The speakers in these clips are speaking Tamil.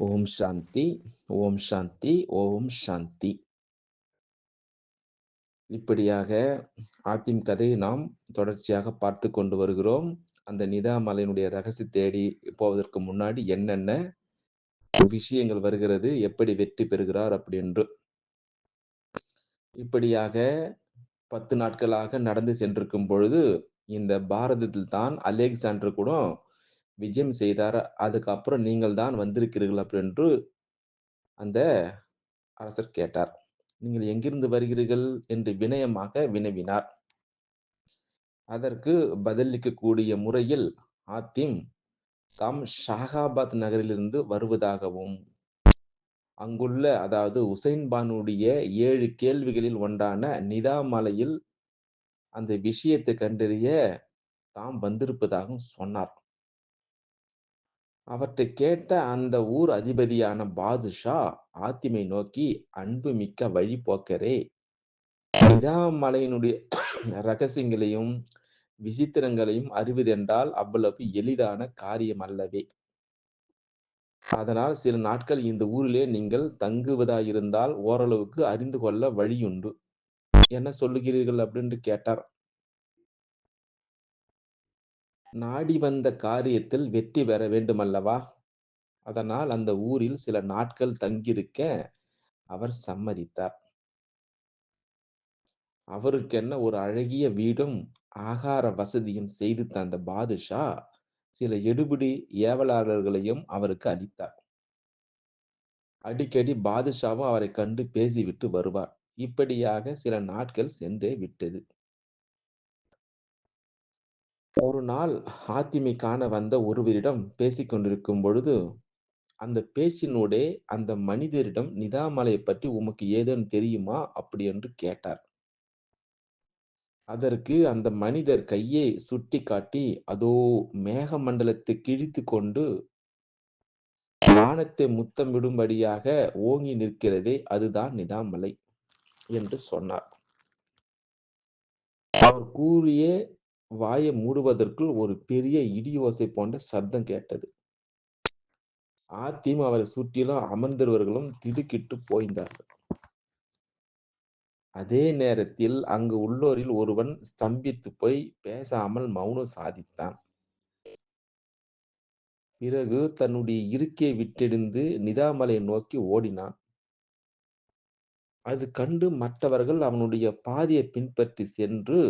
ஓம் சாந்தி ஓம் சாந்தி ஓம் சாந்தி. இப்படியாக ஆத்திம் கதையை நாம் தொடர்ச்சியாக பார்த்து கொண்டு வருகிறோம். அந்த நிதாமலையினுடைய ரகசிய தேடி போவதற்கு முன்னாடி என்னென்ன விஷயங்கள் வருகிறது எப்படி வெற்றி பெறுகிறார் அப்படி என்று இப்படியாக பத்து நாட்களாக நடந்து சென்றிருக்கும் பொழுது இந்த பாரதத்தில் தான் அலெக்சாண்டர் கூட விஜயம் செய்தார். அதுக்கப்புறம் நீங்கள் தான் வந்திருக்கிறீர்கள் அப்படின்று அந்த அரசர் கேட்டார். நீங்கள் எங்கிருந்து வருகிறீர்கள் என்று வினயமாக வினவினார். அதற்கு பதிலளிக்கக்கூடிய முறையில் ஆத்திம் தாம் ஷாகாபாத் நகரிலிருந்து வருவதாகவும் அங்குள்ள அதாவது உசைன் பானுடைய ஏழு கேள்விகளில் ஒன்றான நிதாமலையில் அந்த விஷயத்தை கண்டறிய தாம் வந்திருப்பதாகவும் சொன்னார். அவற்றை கேட்ட அந்த ஊர் அதிபதியான பாதுஷா ஆத்திமை நோக்கி அன்பு மிக்க வழிபோக்கரே. நிதாமலையினுடைய ரகசியங்களையும் விசித்திரங்களையும் அறிவதென்றால் அவ்வளவு எளிதான காரியம் அல்லவே. அதனால் சில நாட்கள் இந்த ஊரிலே நீங்கள் தங்குவதாயிருந்தால் ஓரளவுக்கு அறிந்து கொள்ள வழியுண்டு. என்ன சொல்லுகிறீர்கள்? அப்படின்னு கேட்டார். நாடி வந்த காரியத்தில் வெற்றி பெற வேண்டுமல்லவா? அதனால் அந்த ஊரில் சில நாட்கள் தங்கியிருக்க அவர் சம்மதித்தார். அவருக்கென்ன ஒரு அழகிய வீடும் ஆகார வசதியும் செய்து தந்த பாதுஷா சில எடுபிடி ஏவலாளர்களையும் அவருக்கு அளித்தார். அடிக்கடி பாதுஷாவும் அவரை கண்டு பேசிவிட்டு வருவார். இப்படியாக சில நாட்கள் சென்றே விட்டது. ஒரு நாள் ஆத்திமை காண வந்த ஒருவரிடம் பேசிக்கொண்டிருக்கும் பொழுது அந்த பேச்சினூடே அந்த மனிதரிடம் நிதாமலையை பற்றி உமக்கு ஏதேனும் தெரியுமா? அப்படி என்று கேட்டார். அதற்கு அந்த மனிதர் கையை சுட்டி காட்டி அதோ மேக மண்டலத்தை கிழித்து கொண்டு வானத்தை முத்தமிடும்படியாக ஓங்கி நிற்கிறதே அதுதான் நிதாமலை என்று சொன்னார். அவர் கூறிய வாயை மூடுவதற்குள் ஒரு பெரிய இடி ஓசை போன்ற சப்தம் கேட்டது. ஆத்தியும் அவரை சுற்றிலும் அமர்ந்தவர்களும் திடுக்கிட்டு போய்ந்தார்கள். அதே நேரத்தில் அங்கு உள்ளோரில் ஒருவன் ஸ்தம்பித்து போய் பேசாமல் மௌனம் சாதித்தான். பிறகு தன்னுடைய இருக்கை விட்டெழுந்து நிதாமலை நோக்கி ஓடினான். அது கண்டு மற்றவர்கள் அவனுடைய பாதையை பின்பற்றி சென்று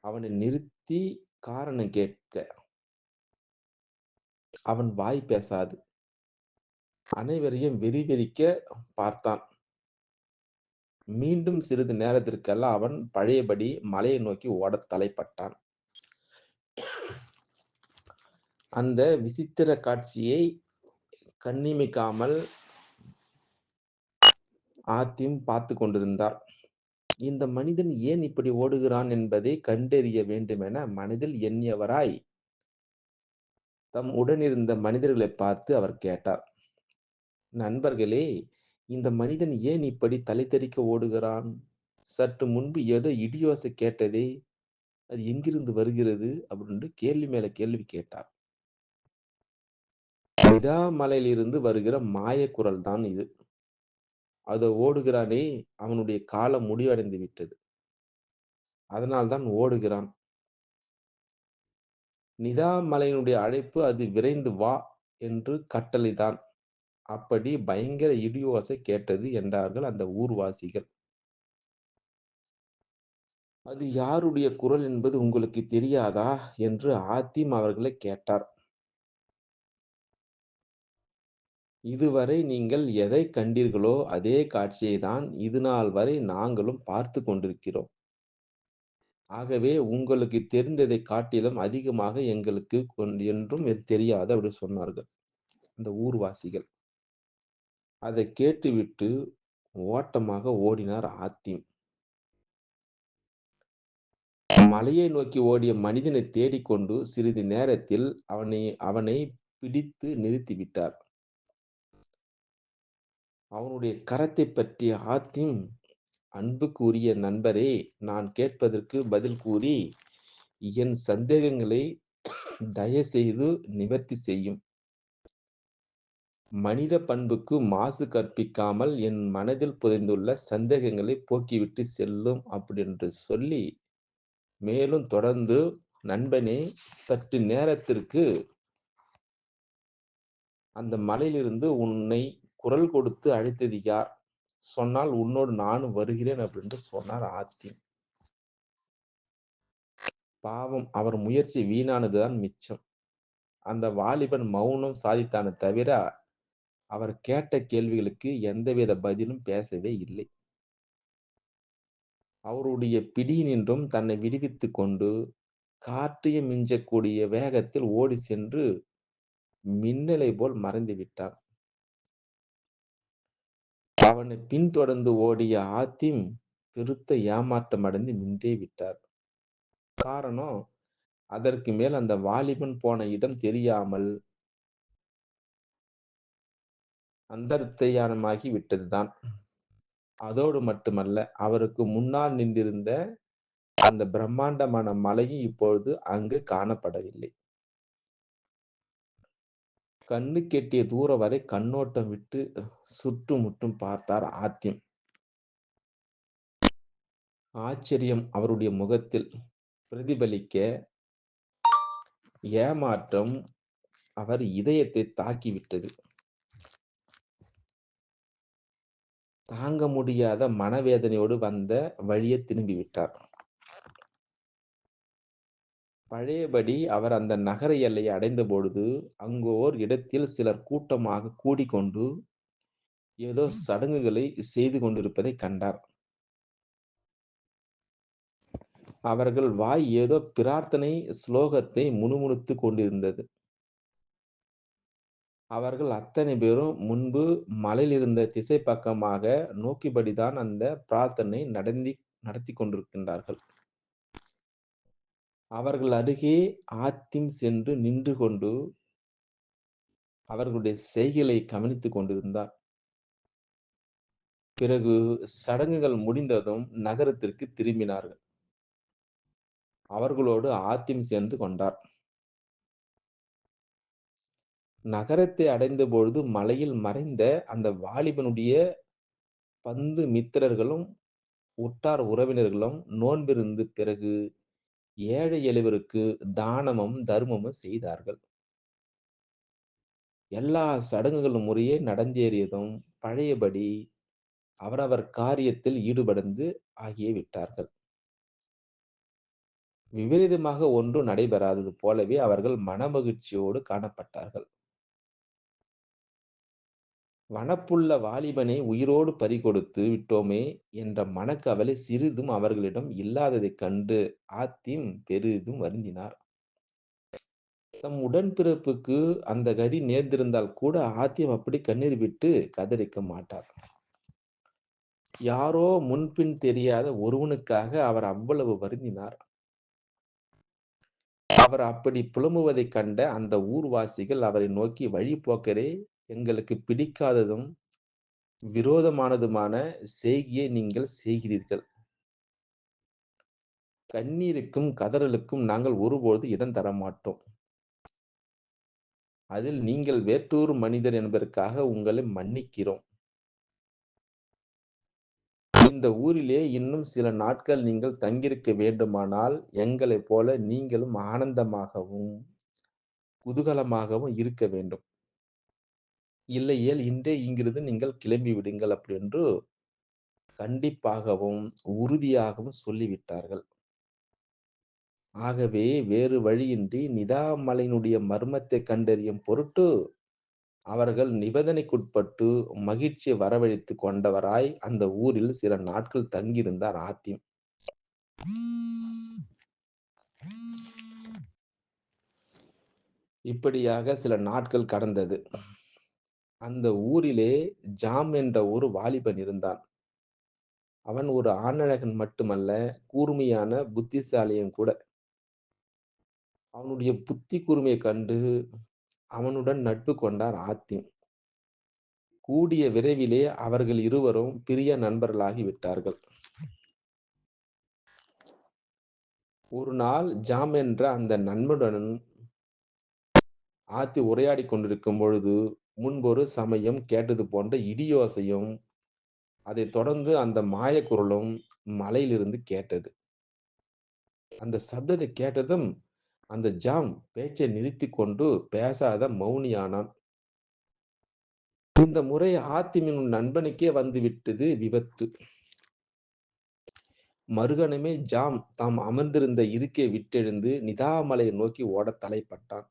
அவனை நிறுத்தி காரணம் கேட்க. அவன் வாய் பேசாது. அனைவரையும் வெறி வெறிக்க பார்த்தான். மீண்டும் சிறிது நேரத்திற்கெல்லாம் அவன் பழையபடி மலையை நோக்கி ஓடத் தலைப்பட்டான். அந்த விசித்திர காட்சியை கண்ணிமிக்காமல் ஆத்தியும் பார்த்து கொண்டிருந்தார். இந்த மனிதன் ஏன் இப்படி ஓடுகிறான் என்பதை கண்டறிய வேண்டுமென மனதில் எண்ணியவராய் தம் உடனிருந்த மனிதர்களை பார்த்து அவர் கேட்டார். நண்பர்களே இந்த மனிதன் ஏன் இப்படி தலை தெறிக்க ஓடுகிறான்? சற்று முன்பு ஏதோ இடியோசை கேட்டதே அது எங்கிருந்து வருகிறது? அப்படின்னு கேள்வி மேல கேள்வி கேட்டார். விதாமலையிலிருந்து வருகிற மாய குரல் தான் இது. அதை ஓடுகிறானே அவனுடைய காலம் முடிவடைந்து விட்டது. அதனால்தான் ஓடுகிறான். நிதாமலையினுடைய அழைப்பு அது விரைந்து வா என்று கட்டளைதான். அப்படி பயங்கர இடியோசை கேட்டது என்றார்கள் அந்த ஊர்வாசிகள். அது யாருடைய குரல் என்பது உங்களுக்கு தெரியாதா? என்று ஆத்திம் அவர்களை கேட்டார். இதுவரை நீங்கள் எதை கண்டீர்களோ அதே காட்சியை தான் இது நாள் வரை நாங்களும் பார்த்து கொண்டிருக்கிறோம். ஆகவே உங்களுக்கு தெரிந்ததை காட்டிலும் அதிகமாக எங்களுக்கு என்றும் தெரியாது அப்படி சொன்னார்கள். அந்த ஊர்வாசிகள். அதை கேட்டுவிட்டு ஓட்டமாக ஓடினார் ஆத்திம். மலையை நோக்கி ஓடிய மனிதனை தேடிக்கொண்டு சிறிது நேரத்தில் அவனை அவனை பிடித்து நிறுத்திவிட்டார். அவனுடைய கரத்தை பற்றிய ஆத்திம் அன்புக்குரிய நண்பரே நான் கேட்பதற்கு பதில் கூறி என் சந்தேகங்களை தயவு செய்து நிவர்த்தி செய்யும். மனித பண்புக்கு மாசு கற்பிக்காமல் என் மனதில் புதைந்துள்ள சந்தேகங்களை போக்கிவிட்டு செல்லும் அப்படின்னு சொல்லி, மேலும் தொடர்ந்து, "நண்பனே சற்று நேரத்திற்கு அந்த மலையிலிருந்து உன்னை குரல் கொடுத்து அழைத்தது யார்? சொன்னால் உன்னோடு நானும் வருகிறேன்" அப்படின்ட்டு சொன்னார் ஆத்தி. பாவம் அவர் முயற்சி வீணானதுதான் மிச்சம். அந்த வாலிபன் மௌனம் சாதித்தானே தவிர, அவர் கேட்ட கேள்விகளுக்கு எந்தவித பதிலும் பேசவே இல்லை. அவருடைய பிடியினின்றும் தன்னை விடுவித்துக் கொண்டு, காற்றையும் மிஞ்சக்கூடிய வேகத்தில் ஓடிச் சென்று, மின்னலை போல் மறைந்து விட்டான். அவனை பின்தொடர்ந்து ஓடிய ஆத்திம், பெருத்த ஏமாற்றம் அடைந்து நின்றே விட்டார். காரணம், அதற்கு மேல் அந்த வாலிபன் போன இடம் தெரியாமல் அந்தர்த்தயானமாகி விட்டதுதான். அதோடு மட்டுமல்ல, அவருக்கு முன்னால் நின்றிருந்த அந்த பிரம்மாண்டமான மலையும் இப்பொழுது அங்கு காணப்படவில்லை. கண்ணுக்கெட்டிய தூரம் வரை கண்ணோட்டம் விட்டு சுற்றுமுற்றும் பார்த்தார் ஆத்திம். ஆச்சரியம் அவருடைய முகத்தில் பிரதிபலிக்க, ஏமாற்றம் அவர் இதயத்தை தாக்கிவிட்டது. தாங்க முடியாத மனவேதனையோடு வந்த வழியை திரும்பிவிட்டார். பழையபடி அவர் அந்த நகர எல்லையை அடைந்தபொழுது, அங்கு ஓர் இடத்தில் சிலர் கூட்டமாக கூடிக்கொண்டு, ஏதோ சடங்குகளை செய்து கொண்டிருப்பதைக் கண்டார். அவர்கள் வாய் ஏதோ பிரார்த்தனை சுலோகத்தை முணுமுணுத்துக் கொண்டிருந்தது. அவர்கள் அத்தனை பேரும் முன்பு மலையிலிருந்த திசை பக்கமாக நோக்கியபடிதான் அந்த பிரார்த்தனை நடந்தி நடத்திக் கொண்டிருக்கின்றார்கள். அவர்கள் அருகே ஆத்திம் சென்று நின்று கொண்டு, அவர்களுடைய செய்களை கவனித்துக் கொண்டிருந்தார். பிறகு சடங்குகள் முடிந்ததும் நகரத்திற்கு திரும்பினார்கள். அவர்களோடு ஆத்திம் சேர்ந்து கொண்டார். நகரத்தை அடைந்த பொழுது மலையில் மறைந்த அந்த வாலிபனுடைய பந்து மித்திரர்களும், உற்றார் உறவினர்களும் நோன்பிருந்து பிறகு ஏழை எளிவருக்கு தானமும், தர்மமும் செய்தார்கள். எல்லா சடங்குகளும் முறையே நடந்தேறியதும், பழையபடி அவரவர் காரியத்தில் ஈடுபடந்து ஆகியே விட்டார்கள். விபரீதமாக ஒன்றும் நடைபெறாதது போலவே அவர்கள் மனமகிழ்ச்சியோடு காணப்பட்டார்கள். வனப்புள்ள வாலிபனை உயிரோடு பறிகொடுத்து விட்டோமே என்ற மனக்கவலை சிறிதும் அவர்களிடம் இல்லாததைக் கண்டு ஆத்திம் பெரிதும் வருந்தினார். தம் உடன்பிறப்புக்கு அந்த கதி நேர்ந்திருந்தால் கூட ஆத்தியம் அப்படி கண்ணீர் விட்டு கதறிக்க மாட்டார். யாரோ முன்பின் தெரியாத ஒருவனுக்காக அவர் அவ்வளவு வருந்தினார். அவர் அப்படி புலம்புவதைக் கண்ட அந்த ஊர்வாசிகள் அவரை நோக்கி, வழிபோக்கரே எங்களுக்கு பிடிக்காததும், விரோதமானதுமான செய்கியை நீங்கள் செய்கிறீர்கள். கண்ணீருக்கும், கதறலுக்கும் நாங்கள் ஒருபோது இடம் தரமாட்டோம். அதில் நீங்கள் வேற்றூர் மனிதர் என்பதற்காக உங்களை மன்னிக்கிறோம். இந்த ஊரிலே இன்னும் சில நாட்கள் நீங்கள் தங்கியிருக்க வேண்டுமானால், எங்களைப் போல நீங்களும் ஆனந்தமாகவும், குதூகலமாகவும் இருக்க வேண்டும். இல்லையேல் இன்றே இங்கிருந்து நீங்கள் கிளம்பி விடுங்கள்" அப்படி என்று கண்டிப்பாகவும், உறுதியாகவும் சொல்லிவிட்டார்கள். ஆகவே வேறு வழியின்றி நிதாமலையினுடைய மர்மத்தை கண்டறியும் பொருட்டு, அவர்கள் நிபந்தனைக்குட்பட்டு மகிழ்ச்சியை வரவழைத்து கொண்டவராய் அந்த ஊரில் சில நாட்கள் தங்கியிருந்தார் ஆத்திம். இப்படியாக சில நாட்கள் கடந்தது. அந்த ஊரிலே ஜாம் என்ற ஒரு வாலிபன் இருந்தான். அவன் ஒரு ஆணழகன் மட்டுமல்ல, கூர்மையான புத்திசாலியும் கூட. அவனுடைய புத்தி கூர்மையைக் கண்டு அவனுடன் நட்பு கொண்டார் ஆத்திம். கூடிய விரைவிலே அவர்கள் இருவரும் பிரிய நண்பர்களாகி விட்டார்கள். ஒரு நாள் ஜாம் என்ற அந்த நண்பனுடன் ஆத்தி உரையாடிக் கொண்டிருக்கும் பொழுது, முன்பொரு சமயம் கேட்டது போன்ற இடியோசையும், அதைத் தொடர்ந்து அந்த மாயக் குரலும் மலையிலிருந்து கேட்டது. அந்த சப்தத்தை கேட்டதும், அந்த ஜாம் பேச்சை நிறுத்தி கொண்டு பேசாத மௌனியானான். இந்த முறை ஆத்திமின் நண்பனுக்கே வந்துவிட்டது விபத்து. மறுகணமே ஜாம் தாம் அமர்ந்திருந்த இருக்கை விட்டெழுந்து நிதாமலையை நோக்கி ஓடத் தலைப்பட்டான்.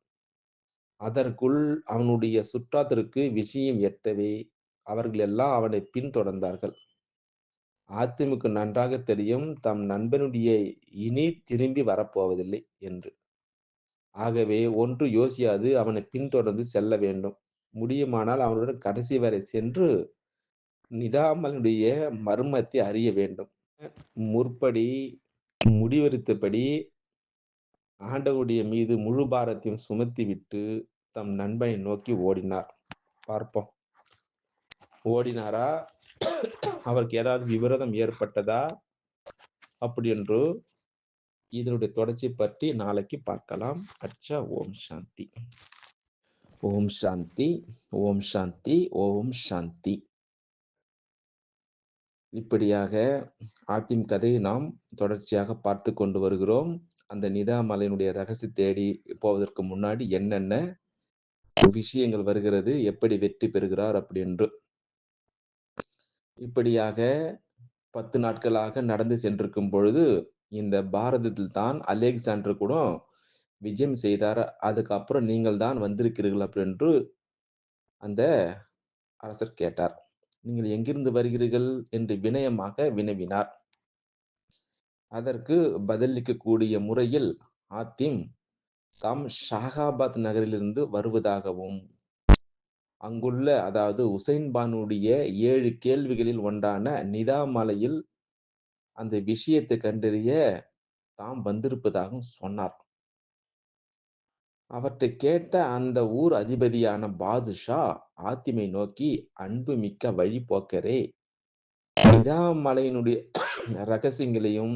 அதற்குள் அவனுடைய சுற்றாத்திற்கு விஷயம் எட்டவே, அவர்கள் எல்லாம் அவனை பின்தொடர்ந்தார்கள். ஆத்திமுக்கு நன்றாக தெரியும் தம் நண்பனுடைய இனி திரும்பி வரப்போவதில்லை என்று. ஆகவே ஒன்று யோசியாது அவனை பின்தொடர்ந்து செல்ல வேண்டும். முடியுமானால் அவனுடன் கடைசி வரை சென்று நிதாமனுடைய மர்மத்தை அறிய வேண்டும். முற்படி முடிவெடுத்தபடி ஆண்டவருடைய மீது முழு பாரத்தையும் சுமத்தி விட்டு தம் நண்பனை நோக்கி ஓடினார். பார்ப்போம். ஓடினாரா? அவருக்கு ஏதாவது விபரீதம் ஏற்பட்டதா? அப்படி என்று இதனுடைய தொடர்ச்சி பற்றி நாளைக்கு பார்க்கலாம். அச்சா ஓம் சாந்தி. ஓம் சாந்தி, ஓம் சாந்தி, ஓம் சாந்தி. இப்படியாக ஆத்திம் கதையை நாம் தொடர்ச்சியாக பார்த்து கொண்டு வருகிறோம். அந்த நிதா மலையினுடைய ரகசிய தேடி போவதற்கு முன்னாடி என்னென்ன விஷயங்கள் வருகிறது, எப்படி வெற்றி பெறுகிறார் அப்படி என்று. இப்படியாக 10 நாட்களாக நடந்து சென்றிருக்கும் பொழுது, இந்த பாரதத்தில் தான் அலெக்சாண்டர் கூட விஜயம் செய்தார். அதுக்கப்புறம் நீங்கள் தான் வந்திருக்கிறீர்கள் அப்படின்று அந்த அரசர் கேட்டார். நீங்கள் எங்கிருந்து வருகிறீர்கள் என்று வினயமாக வினவினார். அதற்கு பதிலளிக்கக்கூடிய முறையில் ஆத்திம் தாம் ஷாகாபாத் நகரிலிருந்து வருவதாகவும், அங்குள்ள அதாவது உசைன் பானுடைய ஏழு கேள்விகளில் ஒன்றான நிதாமலையில் அந்த விஷயத்தை கண்டறிய தாம் வந்திருப்பதாகவும் சொன்னார். அவற்றைக் கேட்ட அந்த ஊர் அதிபதியான பாதுஷா ஆத்திமை நோக்கி, அன்புமிக்க வழிப்போக்கரே! நிதாமலையினுடைய ரகசியங்களையும்,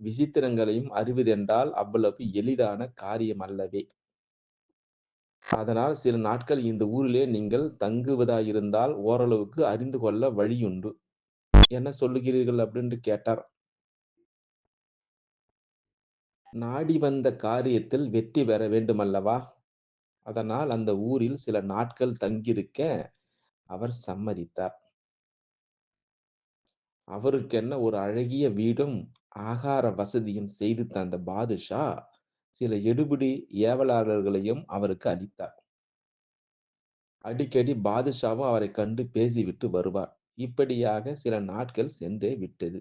விசித்திரங்களையும் அறிவதென்றால் அவ்வளவு எளிதான காரியம் அல்லவே அதனால் சில நாட்கள் இந்த ஊரிலே நீங்கள் தங்குவதாயிருந்தால் ஓரளவுக்கு அறிந்து கொள்ள வழியுண்டு. என்ன சொல்லுகிறீர்கள்? அப்படின்னு கேட்டார். நாடி வந்த காரியத்தில் வெற்றி பெற வேண்டுமல்லவா? அதனால் அந்த ஊரில் சில நாட்கள் தங்கியிருக்க அவர் சம்மதித்தார். அவருக்கென்ன ஒரு அழகிய வீடும், ஆகார வசதியும் செய்து தந்த பாதுஷா, சில எடுபிடி ஏவலாளர்களையும் அவருக்கு அளித்தார். அடிக்கடி பாதுஷாவும் அவரை கண்டு பேசிவிட்டு வருவார். இப்படியாக சில நாட்கள் சென்றே விட்டது.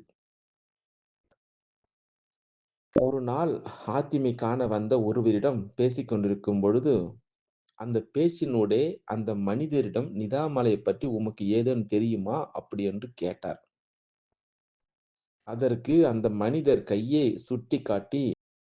ஒரு நாள் ஆத்திமை காண வந்த ஒருவரிடம் பேசிக்கொண்டிருக்கும் பொழுது, அந்த பேச்சினூடே அந்த மனிதரிடம் நிதாமலையைப் பற்றி உமக்கு ஏதேனும் தெரியுமா? அப்படி என்று கேட்டார். அதற்கு அந்த மனிதர் கையை சுட்டி காட்டி